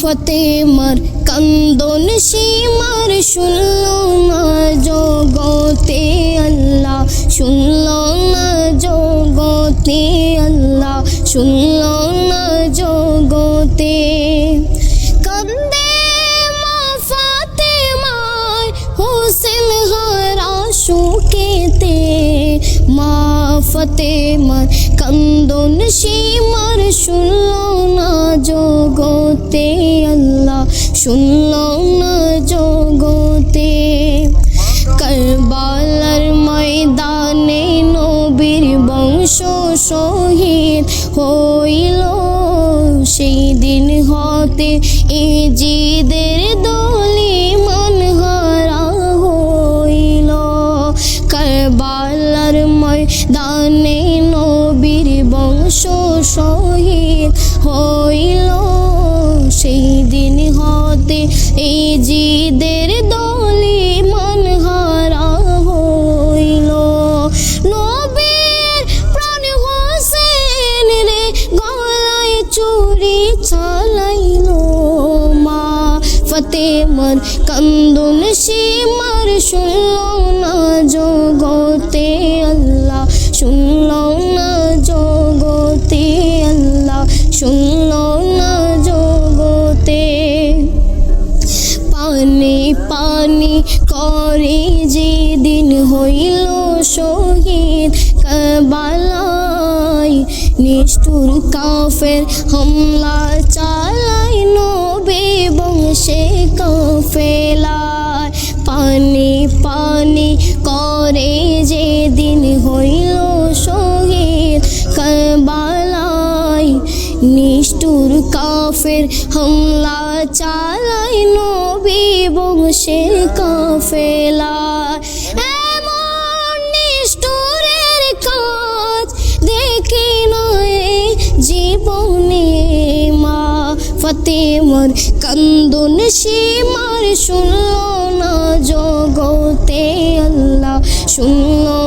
ফতেমার কান্দন সীমার শুনল না জগতে আল্লাহ, শুনল না জগতে আল্লাহ, শুনল না জগতে। কান্দে মা ফাতেমার হোসেন হারা সুকেতে মা ফতেমার কান্দন সীমার শুনল জগতে, আল্লাহ শুনল না জগতে। কারবালার ময়দানে নবীর বংশ শহীদ হইল। সেই দিন হতে এ জিদের দলি মন হারা হইল। কারবালার ময়দানে নবীর বংশ শহীদ হইল। সেই দিন হতে এই জিদের দলি মন হারা হইল। নবীর প্রাণ হোসেন রে গলায় চুরি চালাইল মা। ফতেমর কান্দন সীমার শুনল পানি করে করে যেদিন হইল শহীদ কবালাই নিষ্ঠুর কাফের হামলা চালাই নবে বংশে কাফেলায় নিষ্ঠুর কাফের হামলা চালাই নবী বংশের কাফেলা। এমন নিষ্ঠুরের কাজ দেখি নয় জীবনে মা। ফতেমর কান্দন সীমার শুনল না জগতে আল্লাহ। শুনল